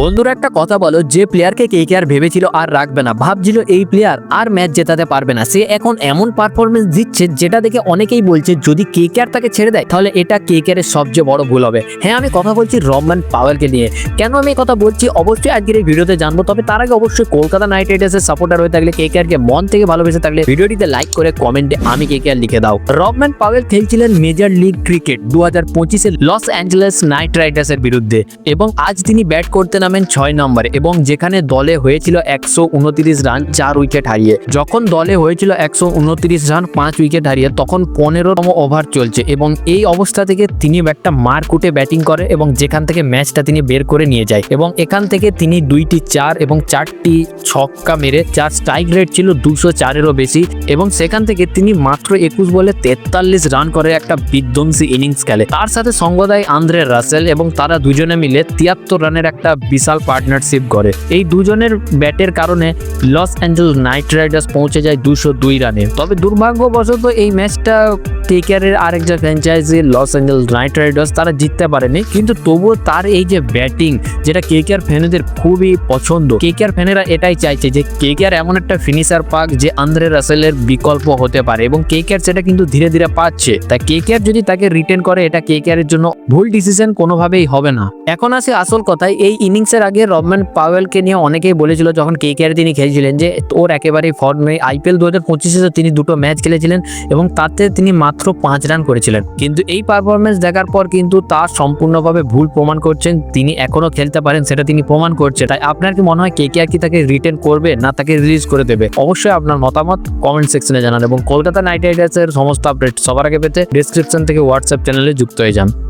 বন্ধুরা একটা কথা বলো, যে প্লেয়ারকে কে কে আর ভেবেছিল আর রাখবে না, ভাবছিল এই প্লেয়ার আর ম্যাচ জেতাতে পারবে না, সে এখন এমন পারফরমেন্স দিচ্ছে যেটা দেখে অনেকেই বলছে যদি কে কে আর তাকে ছেড়ে দেয়, তাহলে এটা কে কে এর সবচেয়ে বড় ভুল হবে। হ্যাঁ আমি কথা বলছি রহমান পাওয়ারকে নিয়ে। কেন আমি কথা বলছি? অবশ্যই আজকের এই ভিডিওতে জানব, তবে তার আগে অবশ্যই কলকাতা নাইট রাইডার্সের সাপোর্টার হয়ে থাকলে, কে কে আর কে মন থেকে ভালোবেসে থাকলে ভিডিওটিতে লাইক করে কমেন্টে আমি কে কে আর লিখে দাও। রহমান পাওয়েল খেলছিলেন মেজর লিগ ক্রিকেট দু হাজার পঁচিশে লস অ্যাঞ্জেলেস নাইট রাইডার্সের বিরুদ্ধে, এবং আজ তিনি ব্যাট করতে নামেন ছয় নম্বরে এবং যেখানে দলে হয়েছিল একশো উনত্রিশ রান, চার উইকেট হারিয়ে। যখন দলে হয়েছিল একশো উনত্রিশ রান, পাঁচ উইকেট হারিয়ে, তখন পনেরোতম ওভার চলছে এবং এই অবস্থা থেকে তিনি একটা মারকুটে ব্যাটিং করে এবং যেখান থেকে ম্যাচটা তিনি বের করে নিয়ে যায় এবং এখান থেকে তিনি দুইটি চার এবং চারটি ছক্কা মেরে চার স্ট্রাইক রেট ছিল দুশো চারেরও বেশি এবং সেখান থেকে তিনি মাত্র একুশ বলে তেতাল্লিশ রান করে একটা বিধ্বংসী ইনিংস খেলে। তার সাথে সঙ্গ দেয় আন্দ্রে রাসেল এবং তারা দুজনে মিলে তিয়াত্তর রানের একটা বিশাল পার্টনারশিপ করে এই দুজনের ব্যাটের কারণে লস অ্যাঞ্জেলস নাইট রাইডার্স পৌঁছে যায় দুশো দুই রানে। তবে দুর্ভাগ্যবশত এই ম্যাচটা টেকারের আরেকটা franchise Los Angeles Knight Riders তারা জিততে পারেনি, কিন্তু তবুও তার এই যে ব্যাটিং যেটা কে কে আর ফ্যানেদের খুবই পছন্দ। কে কে আর ফ্যানেরা এটাই চাইছে যে কে কে আর এমন একটা ফিনিশার পাক যে আন্দ্রে রাসেলের বিকল্প হতে পারে এবং কে কে আর সেটা কিন্তু ধীরে ধীরে পাচ্ছে। তাই কে কে আর যদি তাকে রিটেন করে, এটা কে কে আর এর জন্য ভুল ডিসিশন কোনোভাবেই হবে না। এখন আসে আসল কথায়, এই ইনিংসের আগে রবম্যান পাওয়েলকে নিয়ে অনেকেই বলেছিল, যখন কে কে আর তিনি খেলছিলেন যে ওর একেবারেই ফর্ম নেই। আইপিএল দু হাজার পঁচিশে তিনি দুটো ম্যাচ খেলেছিলেন এবং তাতে তিনি মাত্র পাঁচ রান করেছিলেন। কিন্তু এই পারফরমেন্স দেখার পর কিন্তু তার সম্পূর্ণভাবে ভুল প্রমাণ করছেন। তিনি এখনও খেলতে পারেন, সেটা তিনি প্রমাণ করছেন। তাই আপনার কি মনে হয় কে কে আর কি তাকে রিটেন করবে না তাকে রিলিজ করে দেবে? অবশ্যই আপনার মতামত কমেন্ট সেকশনে জানান। এবং কলকাতা নাইট রাইডার্সের সমস্ত আপডেট সবার আগে পেতে ডিসক্রিপশন থেকে হোয়াটসঅ্যাপ চ্যানেলে যুক্ত হয়ে যান।